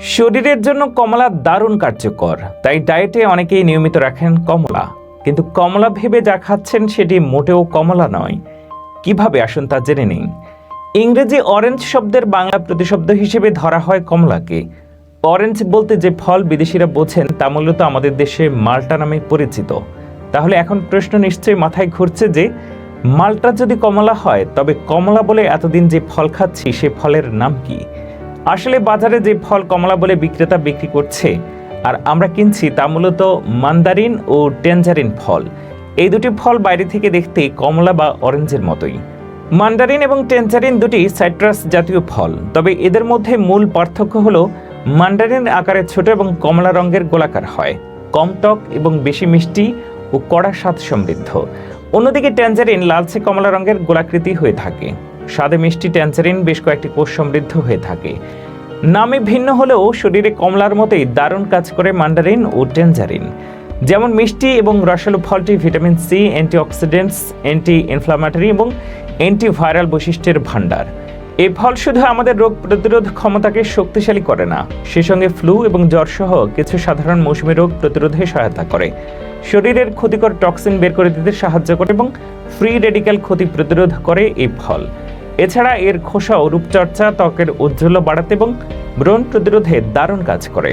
শরীরের জন্য কমলা দারুণ কার্যকর। তাই ডায়েটে অনেকেই নিয়মিত রাখেন কমলা। কিন্তু কমলা ভেবে যা খাচ্ছেন সেটি মোটেও কমলা নয়। কীভাবে আসুন তা জেনে নিন। ইংরেজি অরেঞ্জ শব্দের বাংলা প্রতিশব্দ হিসেবে ধরা হয় কমলাকে। অরেঞ্জ বলতে যে ফল বিদেশিরা বোঝেন তা মূলত আমাদের দেশে মাল্টা নামে পরিচিত। তাহলে এখন প্রশ্ন নিশ্চয়ই মাথায় ঘুরছে যে, মাল্টা যদি কমলা হয়, তবে কমলা বলে এতদিন যে ফল খাচ্ছি, সে ফলের নাম কি? আসলে বাজারে যে ফল কমলা বলে বিক্রেতা বিক্রি করছে, আর আমরা কিনছি তা মূলত মান্দারিন ও টেঞ্জারিন ফল। এই দুটি ফল বাইরে থেকে দেখতে কমলা বা অরেঞ্জের মতোই। মান্ডারিন এবং টেঞ্জারিন দুটি সাইট্রাস জাতীয় ফল, তবে এদের মধ্যে মূল পার্থক্য হলো মান্ডারিন আকারে ছোট এবং কমলা রঙের গোলাকার হয়। কম টক এবং বেশি মিষ্টি ও কড়া স্বাদ সমৃদ্ধ। অন্যদিকে ট্যাঞ্জারিন লালচে কমলা রঙের গোলাকৃতি হয়ে থাকে। স্বাদে মিষ্টি ট্যাঞ্জারিন বেশ কয়েকটি কোষ সমৃদ্ধ হয়ে থাকে। নামে ভিন্ন হলেও শরীরে কমলার মতোই দারুণ কাজ করে মান্ডারিন ও ট্যাঞ্জারিন যেমন মিষ্টি এবং রসালো ফলটি vitamin C, antioxidants anti inflammatory এবং অ্যান্টিভাইরাল বৈশিষ্ট্যের ভাণ্ডার। এই ফল শুধু আমাদের রোগ প্রতিরোধ ক্ষমতাকে শক্তিশালী করে না, সে সঙ্গে ফ্লু এবং জ্বর সহ কিছু সাধারণ মৌসুমী রোগ প্রতিরোধে সহায়তা করে। শরীরের ক্ষতিকর টক্সিন বের করে দিতে সাহায্য করে এবং ফ্রি রেডিক্যাল ক্ষতি প্রতিরোধ করে এই ফল। এছাড়া এর খোসা ও রূপচর্চা ত্বকের উজ্জ্বল বাড়াতে এবং ব্রণ প্রতিরোধে দারুণ কাজ করে।